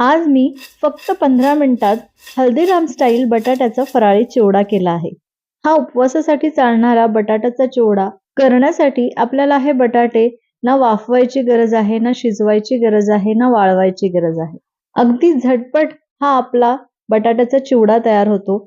आज मी फक्त पंधरा मिनिटात हल्दीराम स्टाईल बटाट्याचा फराळी चिवडा केला आहे. हा उपवासासाठी चालणारा बटाट्याचा चिवडा करण्यासाठी आपल्याला हे बटाटे ना वाफवायची गरज आहे ना शिजवायची गरज आहे ना वाळवायची गरज आहे. अगदी झटपट हा आपला बटाट्याचा चिवडा तयार होतो.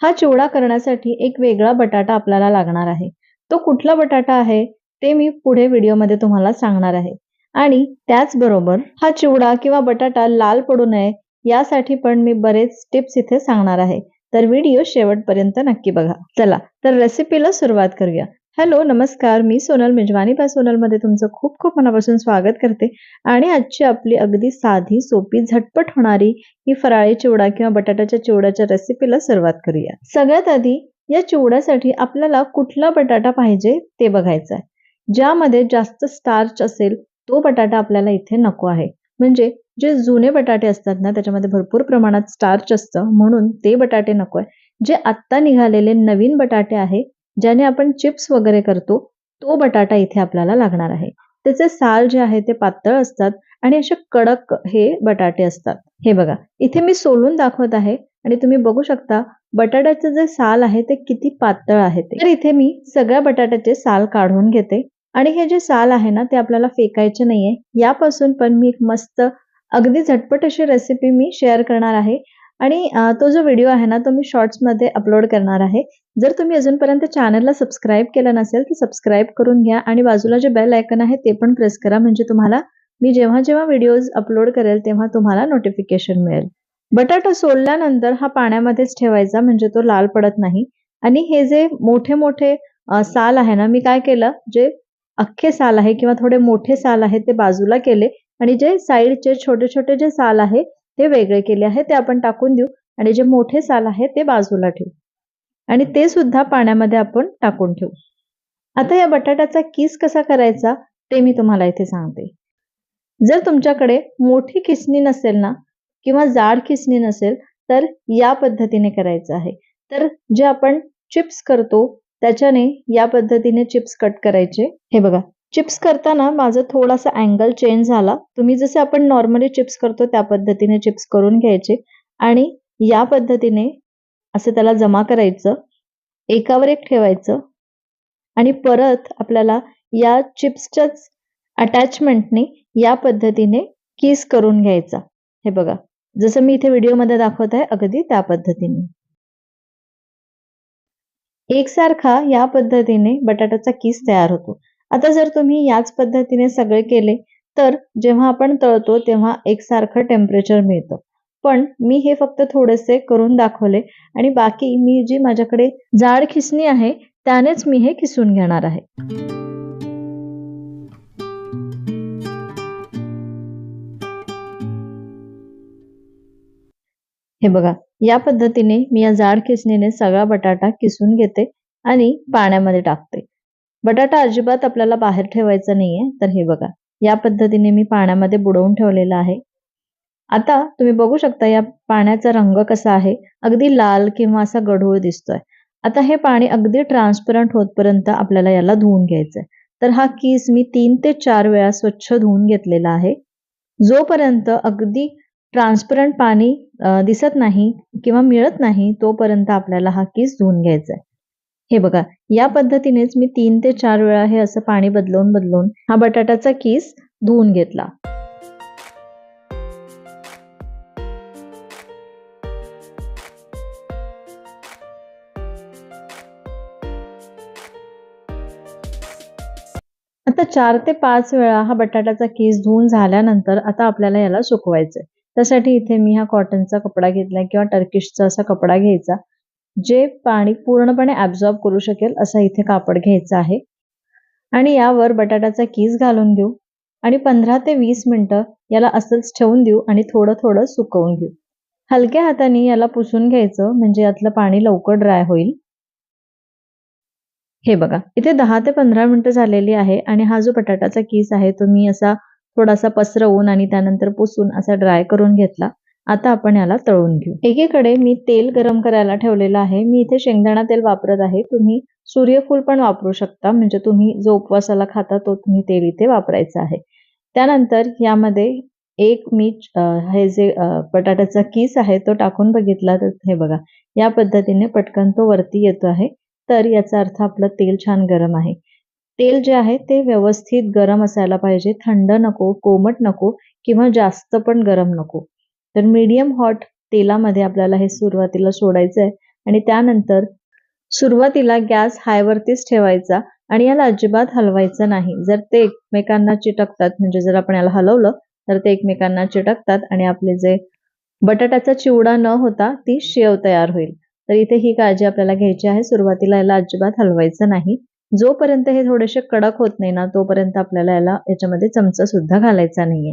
हा चिवडा करण्यासाठी एक वेगळा बटाटा आपल्याला लागणार आहे. तो कुठला बटाटा आहे ते मी पुढे व्हिडिओमध्ये तुम्हाला सांगणार आहे. आणि त्याचबरोबर हा चिवडा किंवा बटाटा लाल पडू नये यासाठी पण मी बरेच टिप्स इथे सांगणार आहे. तर व्हिडिओ शेवटपर्यंत नक्की बघा. चला तर रेसिपीला सुरुवात करूया. हॅलो नमस्कार. मी सोनल मेजवानी बा सोनलमध्ये तुमचं खूप खूप मनापासून स्वागत करते. आणि आजची आपली अगदी साधी सोपी झटपट होणारी ही फराळी चिवडा किंवा बटाट्याच्या चिवड्याच्या रेसिपीला सुरुवात करूया. सगळ्यात आधी या चिवड्यासाठी आपल्याला कुठला बटाटा पाहिजे ते बघायचं आहे ज्यामध्ये जास्त स्टार्च असेल तो बटाटा आपल्याला इथे नको आहे. म्हणजे जे जुने बटाटे असतात ना त्याच्यामध्ये भरपूर प्रमाणात स्टार्च असतं म्हणून ते बटाटे नको आहे. जे आत्ता निघालेले नवीन बटाटे आहे ज्याने आपण चिप्स वगैरे करतो तो बटाटा इथे आपल्याला लागणार आहे. त्याचे साल जे आहे ते पातळ असतात आणि असे कडक हे बटाटे असतात. हे बघा इथे मी सोलून दाखवत आहे आणि तुम्ही बघू शकता बटाट्याचं जे साल आहे ते किती पातळ आहे ते. तर इथे मी सगळ्या बटाट्याचे साल काढून घेते. आणि हे जे साल आहे ना ते आपल्याला फेकायचे नाहीये. यापासून पण मी एक मस्त अगदी झटपट अशी रेसिपी मी शेअर करणार आहे. आणि तो जो व्हिडिओ आहे ना तो मी शॉर्ट्समध्ये अपलोड करणार आहे. जर तुम्ही अजूनपर्यंत चॅनलला सबस्क्राईब केलं नसेल तर सबस्क्राईब करून घ्या आणि बाजूला जे बेल आयकन आहे ते पण प्रेस करा. म्हणजे तुम्हाला मी जेव्हा जेव्हा व्हिडिओज अपलोड करेल तेव्हा तुम्हाला नोटिफिकेशन मिळेल. बटाटा सोलल्यानंतर हा पाण्यामध्येच ठेवायचा म्हणजे तो लाल पडत नाही. आणि हे जे मोठे मोठे साल आहे ना मी काय केलं जे अख्खे साल आहे किंवा थोडे मोठे साल आहे ते बाजूला केले आणि जे साईडचे छोटे छोटे जे साल आहे ते वेगळे केले आहे ते आपण टाकून देऊ आणि जे मोठे साल आहे ते बाजूला ठेवू. आणि ते सुद्धा पाण्यामध्ये आपण टाकून ठेवू. आता या बटाट्याचा किस कसा करायचा ते मी तुम्हाला इथे सांगते. जर तुमच्याकडे मोठी किसणी नसेल ना किंवा जाड किसणी नसेल तर या पद्धतीने करायचं आहे. तर जे आपण चिप्स करतो त्याच्याने या पद्धतीने चिप्स कट करायचे. हे बघा चिप्स करताना माझा थोडासा अँगल चेंज झाला. तुम्ही जसे आपण नॉर्मली चिप्स करतो त्या पद्धतीने चिप्स करून घ्यायचे. आणि या पद्धतीने असं त्याला जमा करायचं. एकावर एक ठेवायचं. आणि परत आपल्याला या चिप्सच्याच अटॅचमेंटने या पद्धतीने किस करून घ्यायचा. हे बघा जसं मी इथे व्हिडिओमध्ये दाखवत आहे अगदी त्या पद्धतीने. एकसारखा या पद्धतीने बटाट्याचा किस तयार होतो. आता जर तुम्ही याच पद्धतीने सगळे केले तर जेव्हा आपण तळतो तेव्हा एकसारखं टेम्परेचर मिळतं. पण मी हे फक्त थोडेसे करून दाखवले आणि बाकी मी जी माझ्याकडे जाड खिसणी आहे त्यानेच मी हे खिसून घेणार आहे. हे बघा या पद्धतीने मी या जाड किसणीने सगळा बटाटा किसून घेते आणि पाण्यामध्ये टाकते. बटाटा अजिबात आपल्याला बाहेर ठेवायचा नाहीये तर हे बघा या पद्धतीने मी पाण्यामध्ये बुडवून ठेवलेला आहे. आता तुम्ही बघू शकता या पाण्याचा रंग कसा आहे. अगदी लाल किंवा असा गढूळ दिसतोय. आता हे पाणी अगदी ट्रान्सपरंट होतपर्यंत आपल्याला याला धुवून घ्यायचंय. तर हा किस मी तीन ते चार वेळा स्वच्छ धुवून घेतलेला आहे. जोपर्यंत अगदी ट्रान्सपरंट पाणी दिसत नाही किंवा मिळत नाही तोपर्यंत आपल्याला हा केस धुवून घ्यायचा आहे हे बघा या पद्धतीनेच मी तीन ते चार वेळा हे असं पाणी बदलवून बदलवून हा बटाट्याचा किस धुवून घेतला. आता चार ते पाच वेळा हा बटाट्याचा केस धुवून झाल्यानंतर आता आपल्याला याला सुकवायचंय. त्यासाठी इथे मी हा कॉटनचा कपडा घेतलाय किंवा टर्किशचा असा कपडा घ्यायचा जे पाणी पूर्णपणे ॲब्झॉर्ब करू शकेल असं इथे कापड घ्यायचं आहे. आणि यावर बटाट्याचा कीस घालून घेऊ आणि पंधरा ते वीस मिनटं याला असंच ठेवून देऊ आणि थोडं थोडं सुकवून घेऊ. हलक्या हाताने याला पुसून घ्यायचं म्हणजे यातलं पाणी लवकर ड्राय होईल. हे बघा इथे दहा ते पंधरा मिनिटं झालेली आहे आणि हा जो बटाट्याचा कीस आहे तो मी असा थोडासा पसरवून आणि त्यानंतर पुसून असा ड्राय करून घेतला. आता आपण याला तळून घेऊ. एकीकडे मी तेल गरम करायला ठेवलेलं आहे. मी इथे शेंगदाणा तेल वापरत आहे. तुम्ही सूर्यफूल पण वापरू शकता. म्हणजे तुम्ही जो उपवासाला खाता तो तुम्ही तेल इथे वापरायचा आहे. त्यानंतर यामध्ये एक मी हे जे बटाट्याचा किस आहे तो टाकून बघितला तर हे बघा. या पद्धतीने पटकन तो वरती येतो आहे. तर याचा अर्थ आपलं तेल छान गरम आहे. तेल जे आहे ते व्यवस्थित गरम असायला पाहिजे. थंड नको कोमट नको किंवा जास्त पण गरम नको. तर मीडियम हॉट तेलामध्ये आपल्याला हे सुरुवातीला सोडायचं आहे आणि त्यानंतर सुरुवातीला गॅस हायवरतीच ठेवायचा आणि याला अजिबात हलवायचं नाही. जर ते एकमेकांना चिटकतात म्हणजे जर आपण याला हलवलं तर ते एकमेकांना चिटकतात आणि आपले जे बटाट्याचा चिवडा न होता ती शेव तयार होईल. तर इथे ही काळजी आपल्याला घ्यायची आहे. सुरुवातीला याला अजिबात हलवायचं नाही. जोपर्यंत हे थोडेसे कडक होत नाही ना तोपर्यंत आपल्याला याला याच्यामध्ये चमचा सुद्धा घालायचा नाहीये.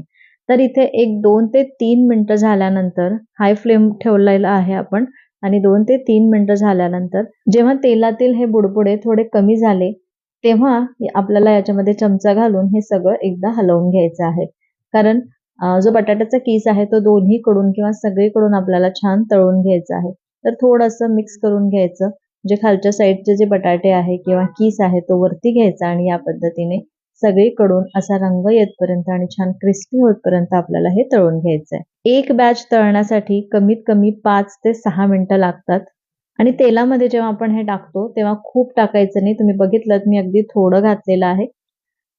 तर इथे एक दोन ते तीन मिनिटं झाल्यानंतर हाय फ्लेम ठेवलेला आहे आपण. आणि दोन ते तीन मिनटं झाल्यानंतर जेव्हा तेलातील हे बुडबुडे थोडे कमी झाले तेव्हा आपल्याला याच्यामध्ये चमचा घालून हे सगळं एकदा हलवून घ्यायचं आहे. कारण जो बटाट्याचा किस आहे तो दोन्हीकडून किंवा सगळीकडून आपल्याला छान तळून घ्यायचा आहे. तर थोडंसं मिक्स करून घ्यायचं. जे खालच्या साईडचे जे बटाटे आहे किंवा किस आहे तो वरती घ्यायचा आणि या पद्धतीने सगळीकडून असा रंग येतपर्यंत आणि छान क्रिस्पी होतपर्यंत आपल्याला हे तळून घ्यायचं आहे एक बॅच तळण्यासाठी कमीत कमी पाच ते सहा मिनिटं लागतात. आणि तेलामध्ये जेव्हा आपण हे टाकतो तेव्हा खूप टाकायचं नाही. तुम्ही बघितलं मी अगदी थोडं घातलेलं आहे.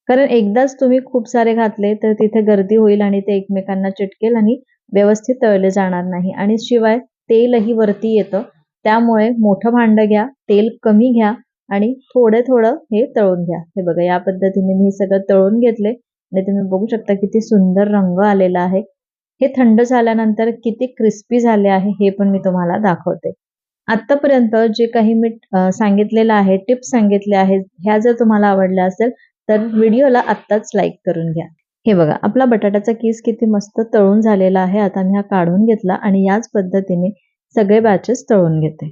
कारण एकदाच तुम्ही खूप सारे घातले तर तिथे गर्दी होईल आणि ते एकमेकांना चिटकेल आणि व्यवस्थित तळले जाणार नाही. आणि शिवाय तेलही वरती येतं. त्यामुळे मोठं भांडं घ्या तेल कमी घ्या आणि थोडे थोडं हे तळून घ्या. हे बघा या पद्धतीने मी सगळं तळून घेतले आणि तुम्ही बघू शकता किती सुंदर रंग आलेला आहे. हे थंड झाल्यानंतर किती क्रिस्पी झाले आहे हे पण मी तुम्हाला दाखवते. आतापर्यंत जे काही मी सांगितलेलं आहे टिप्स सांगितले आहेत ह्या जर तुम्हाला आवडल्या असेल तर व्हिडिओला आत्ताच लाईक करून घ्या. हे बघा आपला बटाट्याचा किस किती मस्त तळून झालेला आहे. आता मी हा काढून घेतला आणि याच पद्धतीने सगळे बॅचेस तळून घेते.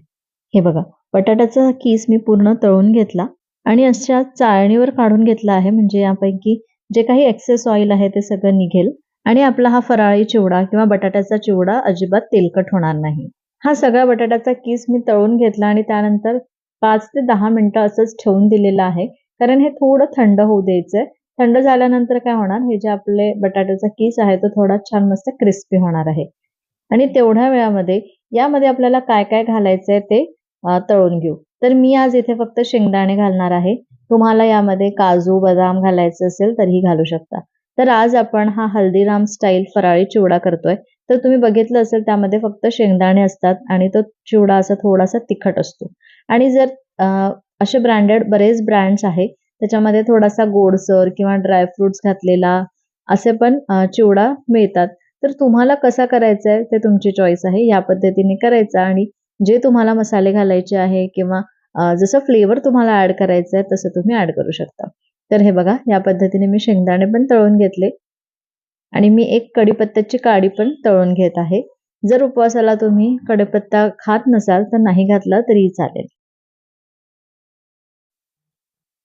हे बघा बटाट्याचा कीस मी पूर्ण तळून घेतला आणि अशा चाळणीवर काढून घेतला आहे. म्हणजे यापैकी जे काही एक्सेस ऑइल आहे ते सगळं निघेल आणि आपला हा फराळी चिवडा किंवा बटाट्याचा चिवडा अजिबात तेलकट होणार नाही. हा सगळा बटाट्याचा कीस मी तळून घेतला आणि त्यानंतर पाच ते दहा मिनिटं असंच ठेवून दिलेलं आहे. कारण हे थोडं थंड होऊ द्यायचंय. थंड झाल्यानंतर काय होणार? हे जे आपले बटाट्याचा कीस आहे तो थोडा छान मस्त क्रिस्पी होणार आहे. आणि तेवढ्या वेळामध्ये यामध्ये आपल्याला काय काय घालायचंय ते तळून घेऊ. तर मी आज इथे फक्त शेंगदाणे घालणार आहे. तुम्हाला यामध्ये काजू बदाम घालायचं असेल तरीही घालू शकता. तर आज आपण हा हल्दीराम स्टाईल फराळी चिवडा करतोय. तर तुम्ही बघितलं असेल त्यामध्ये फक्त शेंगदाणे असतात आणि तो चिवडा असा थोडासा तिखट असतो. आणि जर असे ब्रँडेड बरेच ब्रँड्स आहे त्याच्यामध्ये थोडासा गोडसर किंवा ड्रायफ्रुट्स घातलेला असे पण चिवडा मिळतात. तर तुम्हाला कसा करायचा आहे? ते तुमची चॉईस आहे. या पद्धतीने करायचा आणि जे तुम्हाला मसाले घालायचे आहे किंवा जसं फ्लेवर तुम्हाला ऍड करायचं आहे तसं तुम्ही ऍड करू शकता. तर हे बघा या पद्धतीने मी शेंगदाणे पण तळून घेतले. आणि मी एक कडीपत्त्याची काडी पण तळून घेत आहे. जर उपवासाला तुम्ही कडीपत्ता खात नसाल तर नाही घातला तरी चालेल.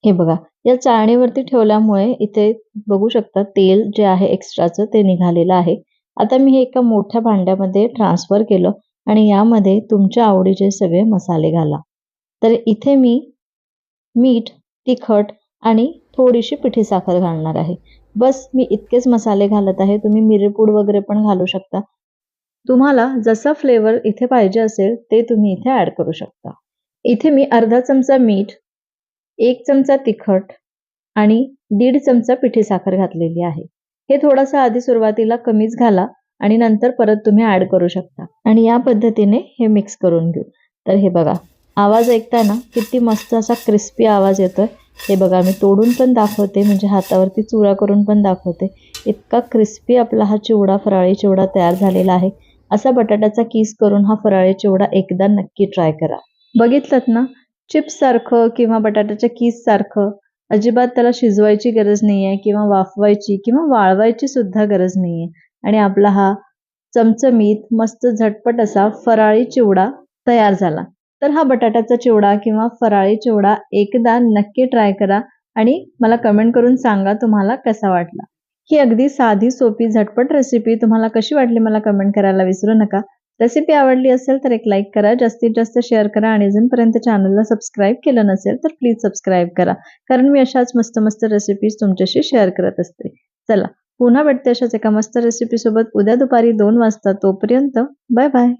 हे बघा या चाळणीवरती ठेवल्यामुळे इथे बघू शकता तेल जे आहे एक्स्ट्राचं ते निघालेलं आहे. आता मी हे एका मोठ्या भांड्यामध्ये ट्रान्सफर केलं आणि यामध्ये तुमच्या आवडीचे सगळे मसाले घाला. तर इथे मी मीठ तिखट आणि थोडीशी पिठी साखर घालणार आहे. बस मी इतकेच मसाले घालत आहे. तुम्ही मिरेपूड वगैरे पण घालू शकता. तुम्हाला जसा फ्लेवर इथे पाहिजे असेल ते तुम्ही इथे ऍड करू शकता. इथे मी अर्धा चमचा मीठ एक चमचा तिखट आणि दीड चमचा पिठी साखर घातलेली आहे. हे थोडंसं आधी सुरुवातीला कमीच घाला आणि नंतर परत तुम्ही ऍड करू शकता. आणि या पद्धतीने हे मिक्स करून घेऊ. तर हे बघा आवाज ऐकताना किती मस्त असा क्रिस्पी आवाज येतोय. हे बघा मी तोडून पण दाखवते म्हणजे हातावरती चुरा करून पण दाखवते. इतका क्रिस्पी आपला हा चिवडा फराळी चिवडा तयार झालेला आहे. असा बटाट्याचा किस करून हा फराळी चिवडा एकदा नक्की ट्राय करा. बघितलं ना? चिप्स सारखं किंवा बटाट्याच्या किस सारखं अजिबात त्याला शिजवायची गरज नाहीये किंवा वाफवायची किंवा वाळवायची सुद्धा गरज नाहीये. आणि आपला हा चमचमीत मस्त झटपट असा फराळी चिवडा तयार झाला. तर हा बटाट्याचा चिवडा किंवा फराळी चिवडा एकदा नक्की ट्राय करा आणि मला कमेंट करून सांगा तुम्हाला कसा वाटला. ही अगदी साधी सोपी झटपट रेसिपी तुम्हाला कशी वाटली मला कमेंट करायला विसरू नका. रेसिपी आवडली असेल तर एक लाईक करा. जास्तीत जास्त शेअर करा आणि अजूनपर्यंत चॅनलला सबस्क्राईब केलं नसेल तर प्लीज सबस्क्राईब करा. कारण मी अशाच मस्त मस्त रेसिपीज तुमच्याशी शेअर करत असते. चला पुन्हा भेटते अशाच एका मस्त रेसिपीसोबत उद्या दुपारी दोन वाजता तोपर्यंत बाय बाय